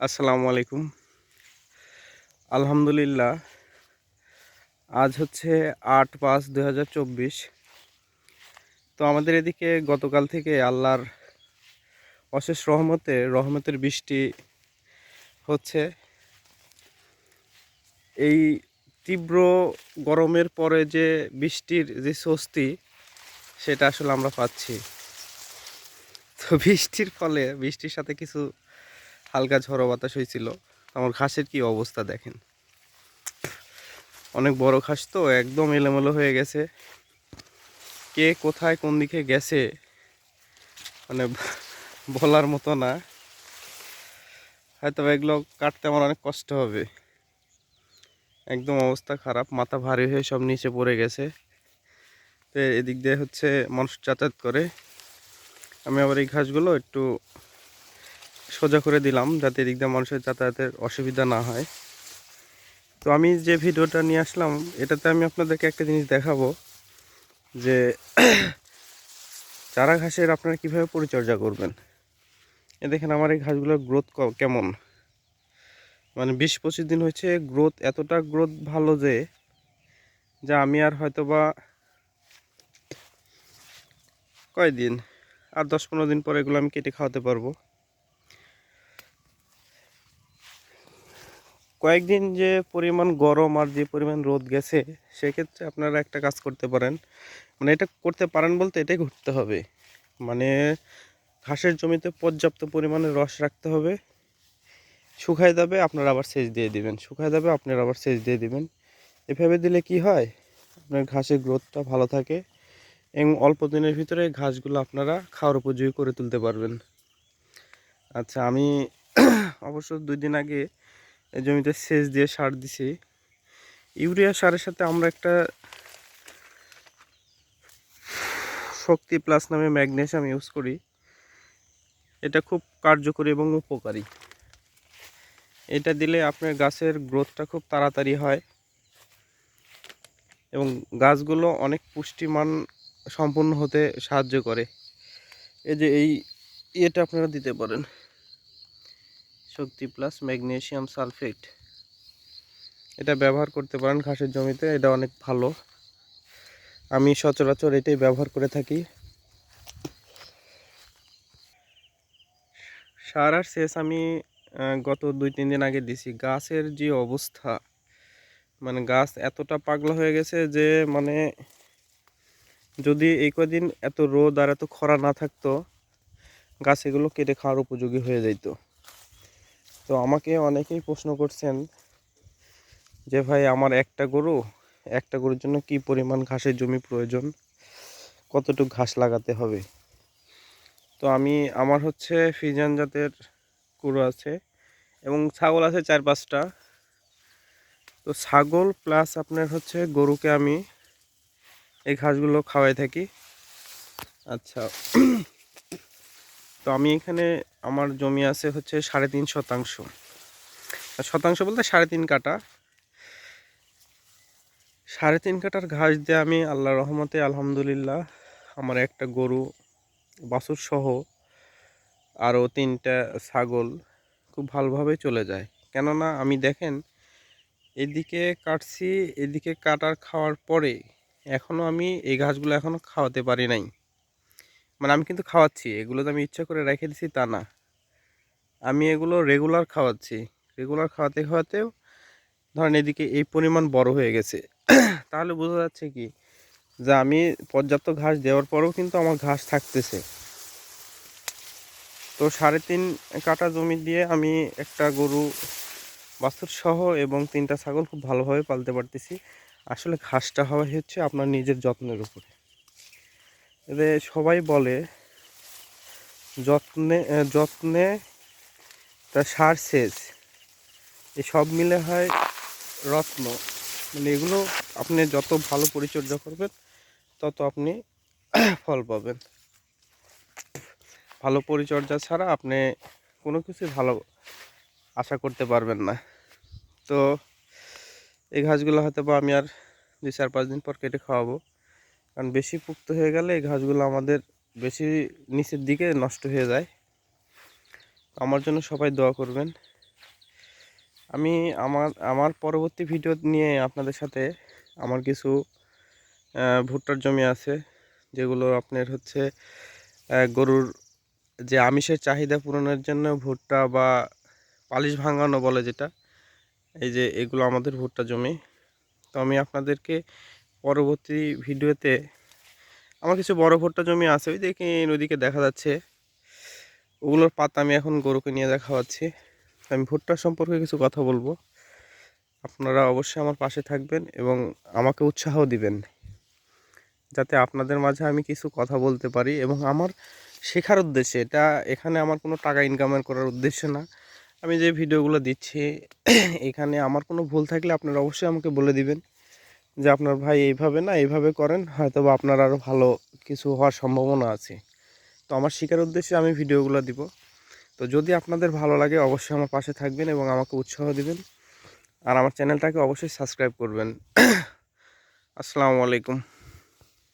আসসালামু আলাইকুম। আলহামদুলিল্লাহ, আজ হচ্ছে আট পাঁচ দু তো আমাদের এদিকে গতকাল থেকে আল্লাহর অশেষ রহমতে রহমতের বৃষ্টি হচ্ছে। এই তীব্র গরমের পরে যে বৃষ্টির যে স্বস্তি, সেটা আসলে আমরা পাচ্ছি। তো বৃষ্টির ফলে, বৃষ্টির সাথে কিছু হালকা ঝড়ো বাতাস হয়েছিল। আমার ঘাসের কি অবস্থা দেখেন। অনেক বড় ঘাস তো, একদম এলোমেলো হয়ে গেছে। কে কোথায় কোন দিকে গেছে মানে বলার মতো না। হয়তো এগুলো কাটতে আমার অনেক কষ্ট হবে। একদম অবস্থা খারাপ, মাথা ভারী হয়ে সব নিচে পড়ে গেছে। তো এদিক দিয়ে হচ্ছে মানুষ যাতায়াত করে। আমি আবার এই ঘাসগুলো একটু সোজা করে দিলাম যাতে এদিক দিয়ে মানুষের যাতায়াতের অসুবিধা না হয়। তো আমি যে ভিডিওটা নিয়ে আসলাম, এটাতে আমি আপনাদেরকে একটা জিনিস দেখাবো যে চারা ঘাসের আপনারা কীভাবে পরিচর্যা করবেন। এ দেখেন আমার এই ঘাসগুলোর গ্রোথ কেমন? মানে বিশ পঁচিশ দিন হয়েছে গ্রোথ এতটা গ্রোথ ভালো যে, যা আমি আর হয়তো বা কয়দিন? আর দশ পনেরো দিন পর এগুলো আমি কেটে খাওয়াতে পারব। কয়েকদিন যে পরিমাণ গরম আর যে পরিমাণ রোদ গেছে, সেক্ষেত্রে আপনারা একটা কাজ করতে পারেন। মানে এটা করতে পারেন বলতে এটাই ঘুরতে হবে। মানে ঘাসের জমিতে পর্যাপ্ত পরিমাণে রস রাখতে হবে। শুকায় যাবে, আপনারা আবার সেচ দিয়ে দিবেন। শুকায় যাবে, আপনারা আবার সেচ দিয়ে দিবেন। এভাবে দিলে কি হয়? আপনার ঘাসের গ্রোথটা ভালো থাকে এবং অল্প দিনের ভিতরে ঘাসগুলো আপনারা খাওয়ার উপযোগী করে তুলতে পারবেন। আচ্ছা আমি অবশ্য দুই দিন আগে জমিতে সেচ দিয়ে সার দিছি। ইউরিয়া সারের সাথে আমরা একটা শক্তি প্লাস নামে ম্যাগনেশিয়াম ইউজ করি। এটা খুব কার্যকরী এবং উপকারী। এটা দিলে আপনার গাছের গ্রোথটা খুব তাড়াতাড়ি হয় এবং গাছগুলো অনেক পুষ্টিমান সম্পূর্ণ হতে সাহায্য করে। এই যে এই ইয়েটা আপনারা দিতে পারেন। শক্তি প্লাস ম্যাগনেশিয়াম সালফেট এটা ব্যবহার করতে পারেন ঘাসের জমিতে, এটা অনেক ভালো। আমি সচরাচর এটাই ব্যবহার করে থাকি। সার আর শেষ আমি গত দুই তিন দিন আগে দিছি। গাছের যে অবস্থা মানে গাছ এতটা পাগলা হয়ে গেছে যে মানে যদি এই কদিন এত রোদ আর এত খরা না থাকতো, গাছ এগুলো কেটে খাওয়ার উপযোগী হয়ে যেত তো আমাকে অনেকেই প্রশ্ন করছেন যে, ভাই, আমার একটা গরু, একটা গরুর জন্য কি পরিমাণ ঘাসের জমি প্রয়োজন? কতটুকু ঘাস লাগাতে হবে? তো আমি, আমার হচ্ছে ফিজান জাতের গরু আছে এবং ছাগল আছে চার পাঁচটা। তো ছাগল প্লাস আপনার হচ্ছে গরুকে আমি এই ঘাসগুলো খাওয়াই থাকি। আচ্ছা তো আমি এখানে আমার জমি আছে হচ্ছে সাড়ে তিন শতাংশ। শতাংশ বলতে সাড়ে তিন কাটা সাড়ে তিন কাটার ঘাস দিয়ে আমি আল্লাহ রহমতে আলহামদুলিল্লাহ আমার একটা গরু, বাছুর সহ আরও তিনটা ছাগল খুব ভালোভাবে চলে যায়। কেননা আমি দেখেন, এদিকে কাটছি, এদিকে কাটার খাওয়ার পরে এখনও আমি এই ঘাসগুলো এখনও খাওয়াতে পারি নাই। মানে আমি কিন্তু খাওয়াচ্ছি, এগুলো তো আমি ইচ্ছা করে রেখে দিছি তা না। আমি এগুলো রেগুলার খাওয়াচ্ছি। রেগুলার খাওয়াতে খাওয়াতেও ধরেন এদিকে এই পরিমাণ বড় হয়ে গেছে। তাহলে বোঝা যাচ্ছে কি? যে আমি পর্যাপ্ত ঘাস দেওয়ার পরেও কিন্তু আমার ঘাস থাকতেছে। তো সাড়ে তিন কাটা জমি দিয়ে আমি একটা গরু, বাছুর সহ এবং তিনটা ছাগল খুব ভালোভাবে পালতে পারতেছি। আসলে ঘাসটা হওয়া হচ্ছে আপনার নিজের যত্নের উপরে। এতে সবাই বলে যত্নে যত্নে তা সার সেচ। সব মিলে হয় রত্ন। মানে এগুলো আপনি যত ভালো পরিচর্যা করবেন, তত আপনি ফল পাবেন। ভালো পরিচর্যা ছাড়া আপনি কোনো কিছু ভালো আশা করতে পারবেন না। তো এই ঘাসগুলো হয়তো বা আমি আর দুই চার পাঁচ দিন পর কেটে খাওয়াবো। কারণ বেশি পুক্ত হয়ে গেলে এই ঘাসগুলো আমাদের বেশি নিচের দিকে নষ্ট হয়ে যায়। আমার জন্য সবাই দোয়া করবেন। আমি আমার আমার পরবর্তী ভিডিও নিয়ে আপনাদের সাথে আমার কিছু ভুট্টার জমি আছে, যেগুলো আপনার হচ্ছে গরুর যে আমিষের চাহিদা পূরণের জন্য ভুট্টা বা পালিশ ভাঙানো বলে যেটা, এই যে এগুলো আমাদের ভুট্টা জমি। তো আমি আপনাদেরকে পরবর্তী ভিডিওতে আমার কিছু বড় ভুট্টা জমি আছে, ওই দেখি নদীকে দেখা যাচ্ছে। ওগুলোর পাতা আমি এখন গরুকে নিয়ে দেখাচ্ছি। আমি ভুট্টা সম্পর্কে কিছু কথা বলব। আপনারা অবশ্যই আমার পাশে থাকবেন এবং আমাকে উৎসাহ দিবেন। যাতে আপনাদের মাঝে আমি কিছু কথা বলতে পারি এবং আমার শেখার উদ্দেশ্যে, এটা এখানে আমার কোনো টাকা ইনকামের করার উদ্দেশ্য না। আমি যে ভিডিওগুলো দিচ্ছি, এখানে আমার কোনো ভুল থাকলে আপনারা অবশ্যই আমাকে বলে দিবেন। যে আপনার ভাই এইভাবে না এইভাবে করেন হয়তো বা আপনার আরও ভালো কিছু হওয়ার সম্ভাবনা আছে। তো আমার শিকার উদ্দেশ্যে আমি ভিডিওগুলো দিব। তো যদি আপনাদের ভালো লাগে অবশ্যই আমার পাশে থাকবেন এবং আমাকে উৎসাহ দিবেন। আর আমার চ্যানেলটাকে অবশ্যই সাবস্ক্রাইব করবেন। আসসালামু আলাইকুম।